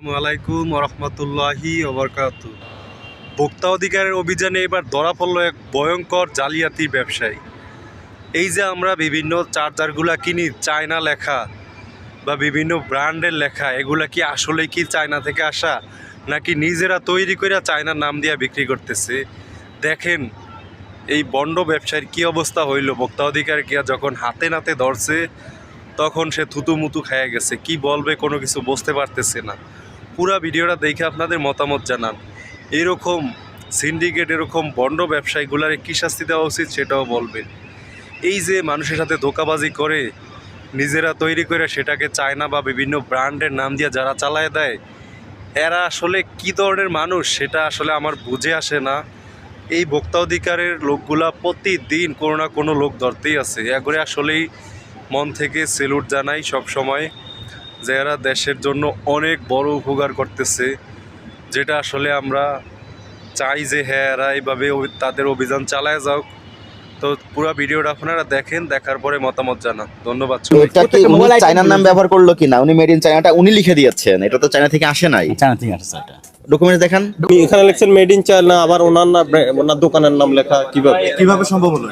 আসসালামু আলাইকুম রহমতুল্লাহি ওবরকাত। ভোক্তা অধিকারের অভিযানে এবার ধরা পড়ল এক ভয়ঙ্কর জালিয়াতি ব্যবসায়ী। এই যে আমরা বিভিন্ন চার্জারগুলা কিনি, চায়না লেখা বা বিভিন্ন ব্র্যান্ডের লেখা, এগুলা কি আসলে কি চায়না থেকে আসা নাকি নিজেরা তৈরি করে চায়নার নাম দিয়ে বিক্রি করতেছে? দেখেন, এই বন্ড ব্যবসায়ীর কি অবস্থা হইল? ভোক্তা অধিকার গিয়া যখন হাতে নাতে ধরছে, তখন সে থুতু মুতু খেয়ে গেছে। কি বলবে কোনো কিছু বুঝতে পারতেছে না। পুরো ভিডিওটা দেখে আপনাদের মতামত জানান। এরকম সিন্ডিকেট এরকম বন্ড ব্যবসায়ীগুলারে কী শাস্তি দেওয়া উচিত সেটাও বলবেন। এই যে মানুষের সাথে ধোকাবাজি করে, নিজেরা তৈরি করে সেটাকে চায়না বা বিভিন্ন ব্র্যান্ডের নাম দিয়ে যারা চালায় দেয়, এরা আসলে কী ধরনের মানুষ সেটা আসলে আমার বুঝে আসে না। এই ভোক্তা অধিকারের লোকগুলা প্রতিদিন কোনো না কোনো লোক ধরতেই আছে। একবারে আসলেই মন থেকে সেলুট জানাই সব সময় যে এরা দেশের জন্য অনেক বড় উপকার করতেছে যেটা আসলে আমরা চাই যে হ্যাঁ এরা এইভাবে তাদের অভিযান চালায় যাও তো পুরো ভিডিওটা আপনারা দেখেন দেখার পরে মতামত জানান। ধন্যবাদ। এটা কি উনি চায়নার নাম ব্যবহার করল কিনা? উনি মেড ইন চায়নাটা উনি লিখে দিয়েছেন এটা তো চায়না থেকে আসে নাই। চায়না থেকে আসে এটা। ডকুমেন্টস দেখান। এখানে লিখছেন মেড ইন চায়না আবার ওনার না ওনার দোকানের নাম লেখা কীভাবে? কীভাবে সম্ভব হলো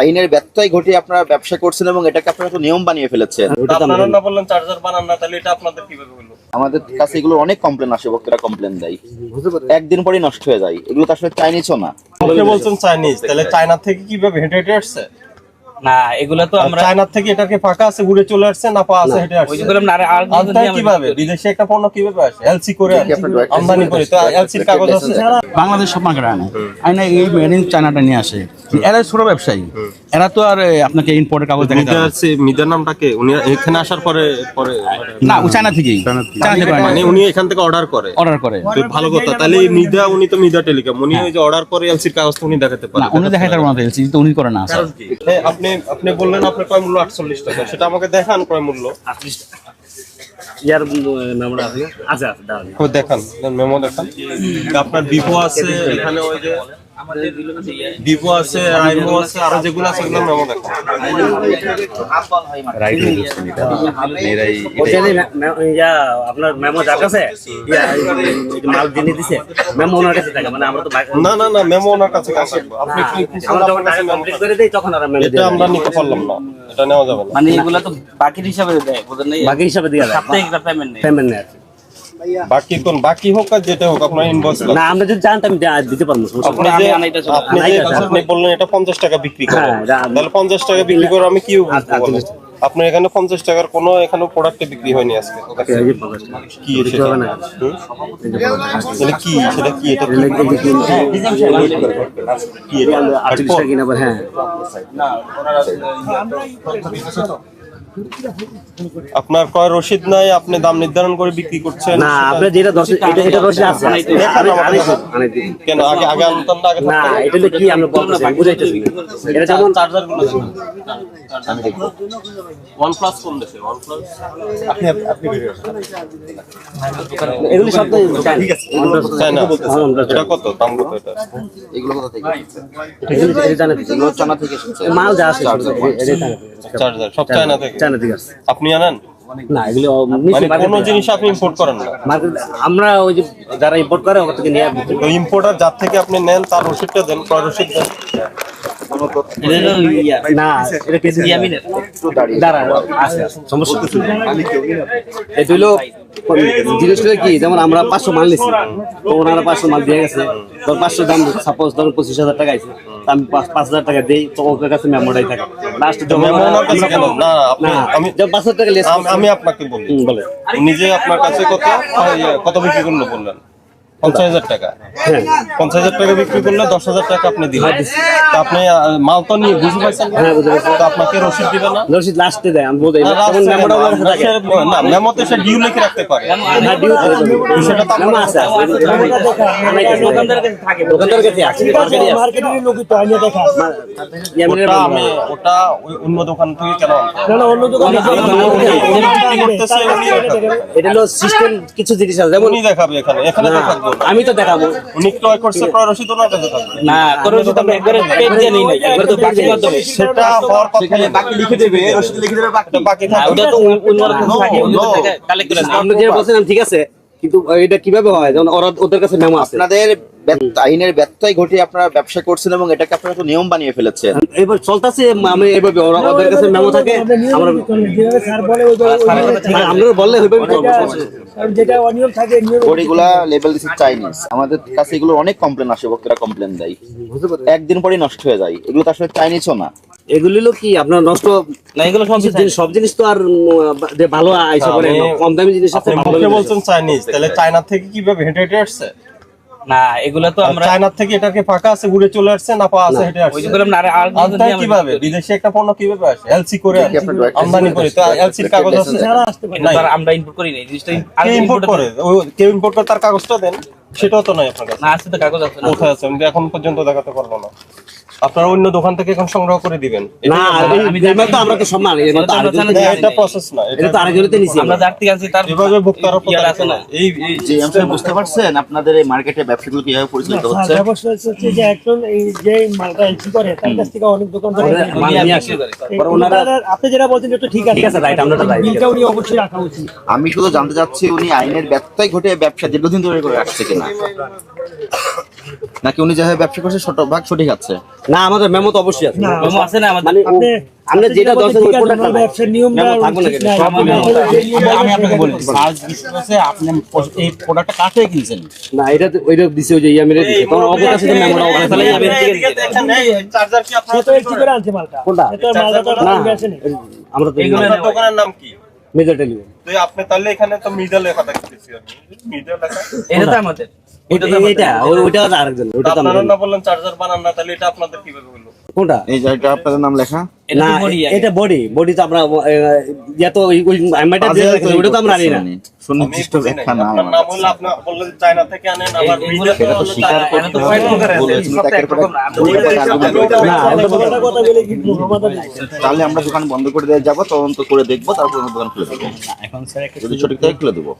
আইনের ব্যত্যয় ঘটিয়ে আপনারা ব্যবসা করছেন এবং এটাকে আপনারা তো নিয়ম বানিয়ে ফেলেছেন। আপনারা না বললেন চার্জার বানান না তাহলে এটা আপনাদের কীভাবে হলো? আমাদের কাছে এগুলো অনেক কমপ্লেন আসে ভক্তরা কমপ্লেন দেয়। একদিন পরেই নষ্ট হয়ে যায়। এগুলো তো আসলে চাইনিজও না। আপনি বলছেন চাইনিজ তাহলে চায়না থেকে কীভাবে হেঁটে হেঁটে আসছে? না এগুলা তো আমরা চায়না থেকে এটাকে ফাঁকা আছে ঘুরে চলে আসছে না পা আছে হেঁটে ওই আসছে যে বললাম না আর- হয় কীভাবে? বিদেশে একটা পণ্য কীভাবে আসে? এলসি করে আসে। আমদানি করে। তো এলসির কাগজ আছে? বাংলাদেশ সব মার্কেট আনে। আইনা এই মেড ইন চায়নাটা নিয়ে আসে। এরা ছোট ব্যবসায়ী। এরা তো আর আপনাকে ইম্পোর্টের কাগজ দেখে মিডিয়ার নামটাকে উনি এখানে আসার পরে পরে না ও চায়না থেকেই। চায়না থেকে মানে উনি এখান থেকে অর্ডার করে। অর্ডার করে। ভালো কথা। তাহলে মিডিয়া উনি তো মিডিয়া টেলিকম উনি ওই যে অর্ডার করে এলসির কাগজ তো উনি দেখাতে না পারেন উনি দেখাই তার না ফেলছি তো উনি করে না। আপনি আপনি বললেন আপনার ক্রয় মূল্য আটচল্লিশ টাকা সেটা আমাকে দেখান ক্রয় মূল্য। ইয়ার নামটা আছে আচ্ছা আচ্ছা দেখান মেমো দেখান। আপনার বিপো আছে এখানে ওই যে ভিভো আছে আইমো আছে আরও যেগুলো আছে ওগুলো ইয়া আপনার মেমো যার কাছে ইয়া, মাল দিছে মেমো ওনার কাছে থাকে মানে আমরা তো না না না মেমো ওনার কাছে আমরা যখন টাকা কমপ্লিট করে দেই তখন আর মেমো এটা আমরা নিতে পারলাম না এটা নেওয়া যাবে না মানে এগুলা তো বাকির হিসাবে দেয় বুঝেন নাই বাকি হিসাবে দিয়ে সাপ্তাহিক পেমেন্ট নেই পেমেন্ট নেই। বাকি কোন বাকি হোক আর যেটা হোক আপনার ইনভয়েস না আমরা যদি জানতাম আমি দিতে পারব আপনি যে আপনি যে আপনি বললেন এটা পঞ্চাশ টাকা বিক্রি করেন হ্যাঁ, তাহলে পঞ্চাশ টাকা বিক্রি করে আমি কি বুঝব আচ্ছা, বলেন? আপনার এখানে পঞ্চাশ টাকার কোনো এখানে প্রোডাক্টে বিক্রি হয়নি আজকে। কি সেটা না। তাহলে কি সেটা কি এটা কি? এই যে কি- কি এটা? আটচল্লিশ টাকা কিনা হ্যাঁ। আপনার কয় রসিদ নাই আপনি দাম নির্ধারণ করে বিক্রি করছেন না আপনার যেটা দশ এটা এটা দশে আছে আমি- আমি-। আমি কেন আগে আগে আনতাম না আগে না এটা কি আমরা বলতেছি আমি বুঝাইতেছি। এটা যেমন চার্জারগুলো ওয়ান প্লাস কোন দেশে? ওয়ান প্লাস এগুলি সব ঠিক আছে তাই না এটা কত? দাম কত এটা? এগুলো কোথা থেকে? এগুলো জানা থেকে মাল যা আছে চার্জার সব চায়না থেকে? জানা থেকে আসছে। আপনি আনেন? না এগুলি মানে কোনো জিনিস আপনি ইম্পোর্ট করেন না? মার্কেট আমরা ওই যে যারা ইম্পোর্ট করে ওখান থেকে নিয়ে। ইম্পোর্টার যার থেকে আপনি নেন তার রসিদটা দেন ক্রয় রসিদ দেন। না এটা কেজি ইয়ামিনের দাঁড়া আছে আছে, সমস্যা কিছু নেই। এটা হলো কি যেমন আমরা পাঁচশো মাল নিছি তো ওনারা পাঁচশো মাল দিয়ে গেছে। ধর পাঁচশো দাম সাপোজ ধর পঁচিশ হাজার টাকা আছে আমি পাঁচ হাজার টাকা দিই তো ওদের কাছে মেমোটাই থাকে। লাস্ট পাঁচ হাজার টাকা আমি- আপনাকে বলি। বলে নিজে আপনার কাছে কত ইয়ে, কত বিক্রি করল বললেন? পঞ্চাশ হাজার টাকা। হ্যাঁ পঞ্চাশ হাজার টাকা বিক্রি করলে দশ হাজার টাকা আপনি দিবেন। তো আপনি মাল তো নিয়ে বুঝে পাইছেন না? হ্যাঁ, বুঝে পাইছি। তো আপনাকে রসিদ দিবে না? রসিদ লাস্টে দেয় আমি বলতে না, তখন রাখছে মেমোটা না, ওনার কাছে থাকে। রাখছে- না, মেমোতে সে ডিউ লিখে রাখতে পারে। হ্যাঁ, ডিউ সেটা তো আপনার আছে, কাছে আছে, ওটা আমি ওটা অন্য দোকান থেকে কেন না, না, অন্য দোকানে উনি বিক্রি করতেছে, উনি দেখাবে। এটা হলো সিস্টেম কিছু জিনিস আছে যেমন দেখাবে এখানে এখানে তো। থাকবে। আমি তো দেখাবো। উনি ক্রয় করছে ক্রয় রসিদ ওনার কাছে থাকবে না করে যদি আমরা একবারে পেজ দিয়ে নিই না একবারে তো বাকি মাধ্যমে। সেটা হওয়ার কথা। বাকি লিখে দেবে। রসিদ লিখে দেবে বাকি বাকি না, ওটা তো কাছে থাকে. কালেক্ট করে আমরা যেটা বলছিলাম ঠিক আছে কিন্তু এটা কীভাবে হয়? যখন ওরা ওদের কাছে মেমো আছে। আপনাদের আইনের ব্যত্যয় ঘটে আপনারা ব্যবসা করছেন এবং এটাকে আপনারা তো নিয়ম বানিয়ে ফেলেছেন। এবার চলতেছে আমি এভাবে ওদের কাছে মেমো থাকে আমরা হ্যাঁ, আমরা বললে হইবে যেটা অনিয়ম থাকে নিয়ম লেভেল দিচ্ছে চাইনিজ আমাদের কাছে এগুলো অনেক কমপ্লেন আসে ভক্তরা কমপ্লেন দেয়। একদিন পরেই নষ্ট হয়ে যায়। এগুলো তো আসলে চাইনিজও না। এগুলি হলো কি আপনার নষ্ট না এগুলো সব জিনিস- সব জিনিস তো আর যে ভালো আইসা করে কম দামি জিনিস আছে বলছেন চাইনিজ তাহলে চায়না থেকে কীভাবে হেঁটে হেঁটে আসছে? না এগুলো তো আমরা চায়না থেকে এটাকে ফাঁকা আছে ঘুরে চলে আসছে না পা আছে হেঁটে আসছে। বললাম না আনতে কীভাবে? বিদেশে একটা পণ্য কীভাবে আসে? এলসি করে আমদানি করে। তো এলসির কাগজ আছে? আসতে পারে না আমরা ইম্পোর্ট করি না জিনিসটা কে ইম্পোর্ট করে? ও কেউ ইম্পোর্ট করে তার কাগজটা দেন। সেটাও তো নাই আপনার কাছে। না আছে তো কাগজ আছে কোথায় আছে? আমি এখন পর্যন্ত দেখাতে পারব না। আপনারা অন্য দোকান থেকে এখন সংগ্রহ করে দিবেন। না আমি এবার তো আমরা তো সম্মান এবার তো আরেকজন জানি না, না, এটা প্রসেস না এটা তো আরেকজনতে নিছি আমরা আমরা। যার থেকে আনছি তার এভাবে ভোক্তারা ইয়ার আছে না। এই যে আপনি বুঝতে পারছেন? আপনাদের এই মার্কেটে ব্যবসাগুলো কীভাবে পরিচালিত হচ্ছে? ব্যবস্থা হচ্ছে যে একজন এই যে মালটা এন্ট্রি করে তার কাছ থেকে অনেক দোকানদার আমাদের মাল নিয়ে আসে। পরে ওনারা আপনি যেটা বলছেন এটা ঠিক আছে। ঠিক আছে, right, আমরা উনি অবশ্যই রাখা উচিত। আমি শুধু জানতে চাচ্ছি উনি আইনের ব্যত্যয় ঘটে ব্যবসা দীর্ঘদিন ধরে করে আসছে কিনা? নাকি উনি যেভাবে ব্যবসা করছে শতভাগ সঠিক আছে? না আমাদের মেমো তো অবশ্যই আছে। না, মেমো আছে না আমাদের? মানে আপনি- আপনি যেটা দরকার ওই আছে, ব্যবসার নিয়মটা না নাই। মেমো যে নিয়ম আমি আপনাকে বলি। সার্চ আছে আপনি এই প্রোডাক্টটা থেকে কিনছেন? না এটা তো- ওইটা দিছে ওই যে ইয়ামিরে দিছে। তোমার অবকাশ আছে মেমোটা অবকাশ তাহলে আছে আমি চার্জার কি সে তো এন্ট্রি করে আনছে মালটা। কোনটা? তো মালটা তো আর না। আমরা তো এগুলো আপনার দোকানের নাম কি? মেজর টেলিফোন তো আপনি তাহলে এখানে তো মিডল লেখা দেখতেছি আমি মিডল লেখা এটা তো আমাদের। এটা আরেকজন আপনারা না বললেন চার্জার বানান না তাহলে এটা আপনাদের কীভাবে হলো? কোনটা? এই যে এটা আপনাদের নাম লেখা? না এটা বডি বডি তো আমরা ইয়া তো তো আমরা আনি না। সুনির্দিষ্ট। ব্যাখ্যা না নাম হলো আপনি বললেন চায়না থেকে আনেন আবার তো স্বীকার করতে দিচ্ছে তাহলে আমরা দোকান বন্ধ করে দিয়ে যাব তদন্ত করে দেখব তারপর দোকান খুলে দেবো। এখন স্যার একটা যদি সঠিক থাকে খুলে দেবো।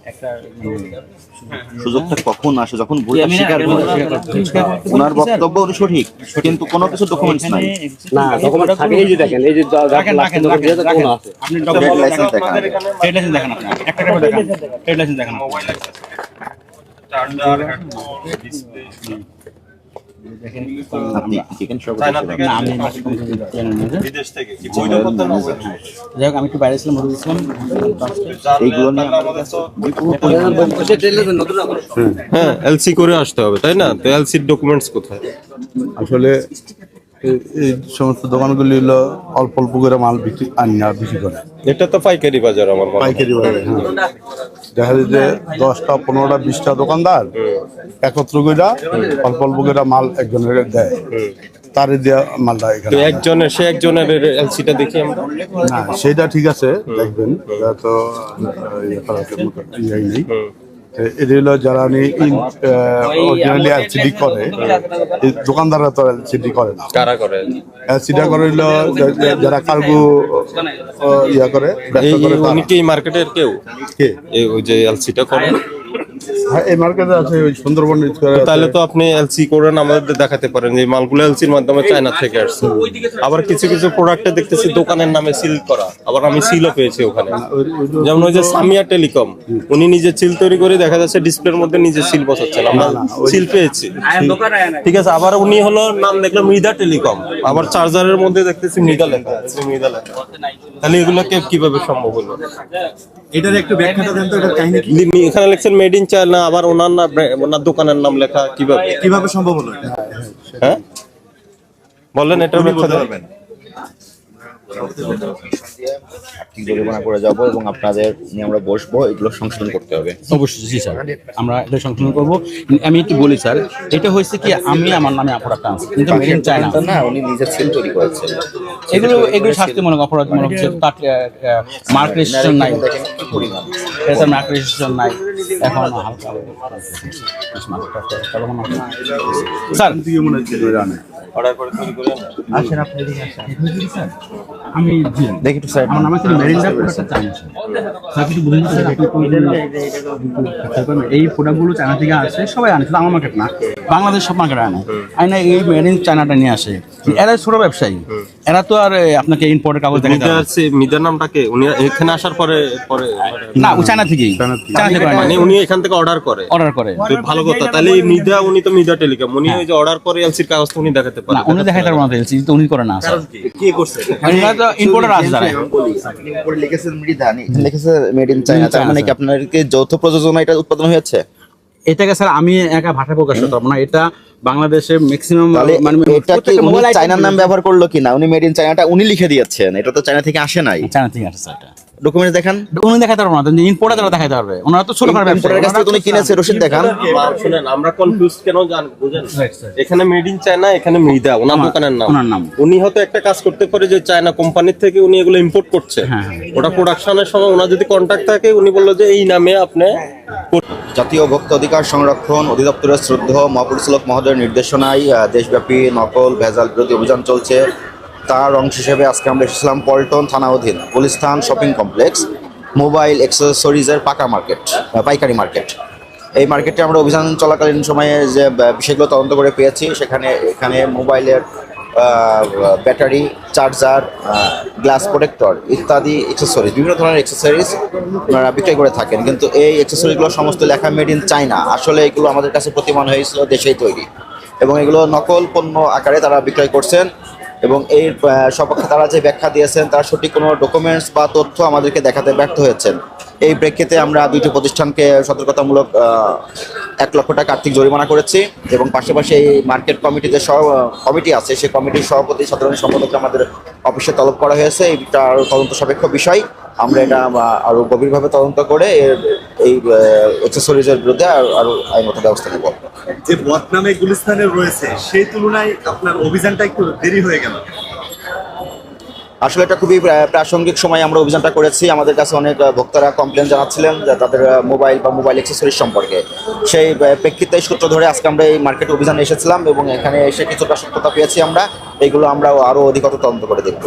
সুযোগটা কখন আসে যখন ভুল আমি স্বীকার করে। মতো স্বীকার করতে ওনার বক্তব্য সঠিক কিন্তু কোনো কিছু ডকুমেন্টস নাই। না ডকুমেন্ট থাকে এই যে দেখেন এই যে রাখেন, রাখেন, রাখেন। আপনি ডকুমেন্ট লাইসেন্স ট্রেড লাইসেন্স দেখান। আপনি। একটা একটা করে দেখান। ট্রেড লাইসেন্স দেখান। Mobile access charger headphone display আমি একটু বাইরে ছিলাম হ্যাঁ এলসি করে আসতে হবে তাই না? তো এলসির ডকুমেন্টস কোথায়? আসলে এই- সমস্ত দোকানগুলি হলো অল্প অল্প করে মাল বিক্রি আনি না বিক্রি করে। এটা তো পাইকারি বাজার আমার পাইকারি বাজারে হ্যাঁ। দেখা যায় যে দশটা পনেরোটা বিশটা দোকানদার একত্র করে অল্প অল্প করে মাল একজনের দেয়। তারে দেওয়া মালটা এখানে একজনের সে একজনের এলসিটা দেখি আমরা? না সেটা ঠিক আছে দেখবেন। তো ইয়ে নেই। এটা হলো যারা অরিজিনালি এলসিডি করে এই দোকানদাররা তো এলসিডি করে না। কারা করে? এলসিডি করে হলো যারা কার্গো ইয়া করে। উনি কি মার্কেটের কেউ? কে? এই ওই যে এলসিটা করে? হ্যাঁ এই মার্কেটে আছে ওই সুন্দরবন তাহলে তো আপনি এলসি করেন আমাদের দেখাতে পারেন যে মালগুলো এলসির মাধ্যমে চায়না থেকে আসছে। আবার কিছু কিছু প্রোডাক্টে দেখতেছি দোকানের নামে সিল করা। আবার আমি সিলও পেয়েছি ওখানে। যেমন ওই যে সামিয়া টেলিকম উনি নিজে সিল তৈরি করে দেখা যাচ্ছে ডিসপ্লের মধ্যে নিজে সিল বসাচ্ছেন। আমরা সিল পেয়েছি। ঠিক আছে আবার উনি হলো নাম দেখলাম মৃদা টেলিকম আবার চার্জারের মধ্যে দেখতেছি মৃদা লেখা আছে, মৃদা লেখা তাহলে এগুলোকে কীভাবে সম্ভব হলো? এটার একটু ব্যাখ্যাটা দেন তো এটার কাহিনী এখানে লিখছেন মেড ইন চায়না আবার ওনার না ওনার দোকানের নাম লেখা কীভাবে? কীভাবে সম্ভব হলো হ্যাঁ? বলেন এটা ব্যাখ্যা দেন। আর্থিক জরিমানা করে যাব এবং আপনাদের নিয়ে আমরা বসবো এগুলো সংশোধন করতে হবে। অবশ্যই জি স্যার। আমরা এটা সংশোধন করব। আমি একটু বলি স্যার এটা হয়েছে কি আমি আমার নামে অপরাধটা আনছি কিন্তু মেড ইন চায়না না। উনি নিজের সেল তৈরি করেছেন। এগুলো এগুলো শাস্তিমূলক অপরাধমূলক যে তার মার্ক রেজিস্ট্রেশন নাই। এটা মার্ক রেজিস্ট্রেশন নাই। এখন হালকা স্যার আমি জি দেখি একটু স্যার আমার নামে কিন্তু মেরিন্ডা প্রোডাক্টটা চাইনা স্যার কিছু বুঝুন স্যার একটু এই প্রোডাক্টগুলো চায়না থেকে আসে সবাই আনে শুধু আমার মার্কেট না। বাংলাদেশ সব মার্কেট আনে। আইনা এই মেরিন চায়নাটা নিয়ে আসে। এরা ছোট ব্যবসায়ী। এরা তো আর আপনাকে ইম্পোর্টের কাগজ দেখাতে মিদার মিদার নামটাকে উনি এখানে আসার পরে পরে না চায়না থেকেই। মানে উনি এখান থেকে অর্ডার করে। অর্ডার করে। তো ভালো কথা তাহলে মিদা উনি তো মিদা টেলিকম। উনি ওই যে অর্ডার করে এলসির কাগজ তো উনি দেখাতে না পারেন উনি দেখাইতে পারব না এলসি তো উনি করে না স্যার কে? করছে? উনি তো ইম্পোর্টার আছে যারা। উপরে লিখেছে মৃধা নিচে লিখেছে মেড ইন চায়না তার মানে কি আপনাদেরকে যৌথ প্রযোজনা এটা উৎপাদন হয়েছে? এটাকে স্যার আমি একা ভাষা প্রকাশ করতে পারব না। এটা বাংলাদেশে ম্যাক্সিমাম মানে এটা কি উনি চায়নার নাম ব্যবহার করল কিনা? উনি মেড ইন চায়নাটা উনি লিখে দিয়েছেন। এটা তো চায়না থেকে আসে নাই। চায়না থেকে আসে স্যার এটা। ডকুমেন্টস দেখান। উনি দেখাতে পারব না ইম্পোর্টার তারা দেখাতে পারবে। ওনারা তো ছোট কাছ উনি কিনেছে রসিদ দেখান। শুনেন আমরা কনফিউজ কেন জান বুঝেন? এখানে মেড ইন চায়না এখানে মৃদা ওনার দোকানের নাম। ওনার নাম। উনি হয়তো একটা কাজ করতে পারে যে চায়না কোম্পানির থেকে উনি এগুলো ইম্পোর্ট করছে। হ্যাঁ, ওটা প্রোডাকশনের সময় ওনার যদি কন্ট্যাক্ট থাকে উনি বলল যে এই নামে আপনি জাতীয় ভোক্তা অধিকার সংরক্ষণ অধিদপ্তরের শ্রদ্ধেয় মহাপরিচালক মহোদয়ের নির্দেশনায় আহ, দেশব্যাপী নকল ভেজাল বিরোধী অভিযান চলছে। তার অংশ হিসেবে আজকে আমরা এসেছিলাম পল্টন থানা অধীন। গুলিস্তান শপিং কমপ্লেক্স, মোবাইল এক্সেসরিজের পাকা মার্কেট পাইকারি মার্কেট এই মার্কেটে আমরা অভিযান চলাকালীন সময়ে যে বিষয়গুলো তদন্ত করে পেয়েছি। সেখানে, এখানে মোবাইলের ব্যাটারি চার্জার গ্লাস প্রোটেক্টর ইত্যাদি এক্সেসরিজ বিভিন্ন ধরনের অ্যাক্সেসরিজ ওনারা বিক্রয় করে থাকেন। কিন্তু এই অ্যাক্সেসরিজগুলো সমস্ত লেখা মেড ইন চায়না আসলে এগুলো আমাদের কাছে প্রতিমান হয়েছিল দেশেই তৈরি। এবং এগুলো নকল পণ্য আকারে তারা বিক্রয় করছেন। এবং এর সপক্ষে তারা যে ব্যাখ্যা দিয়েছেন তার সঠিক কোনো ডকুমেন্টস বা তথ্য আমাদেরকে দেখাতে ব্যর্থ হয়েছেন। এই প্রেক্ষিতে আমরা দুইটি প্রতিষ্ঠানকে সতর্কতামূলক এক লক্ষ টাকা আর্থিক জরিমানা করেছি এবং পাশাপাশি এই মার্কেট কমিটি যে সহ কমিটি আছে সেই কমিটির সভাপতি সাধারণ সম্পাদককে আমাদের অফিসে তলব করা হয়েছে। এইটা আরও তদন্ত সাপেক্ষ বিষয়। আমরা এটা আহ, আরও গভীরভাবে তদন্ত করে এই এক্সেসরিজের বিরুদ্ধে আরো- আরও আইনগত ব্যবস্থা নেব। যে বদনামে গুলিস্তানে রয়েছে, সেই তুলনায় আপনার অভিযানটা একটু দেরি হয়ে গেল। আসলে এটা খুবই প্রাসঙ্গিক সময় আমরা অভিযানটা করেছি। আমাদের কাছে অনেক ভোক্তারা কমপ্লেন জানাচ্ছিলেন যে তাদের মোবাইল বা মোবাইল অ্যাক্সেসরিজ সম্পর্কে। সেই প্রেক্ষিতে সূত্র ধরে আজকে আমরা এই মার্কেটে অভিযানে এসেছিলাম এবং এখানে এসে কিছুটা সত্যতা পেয়েছি আমরা। এইগুলো আমরা আরও অধিকতর তদন্ত করে দেখব।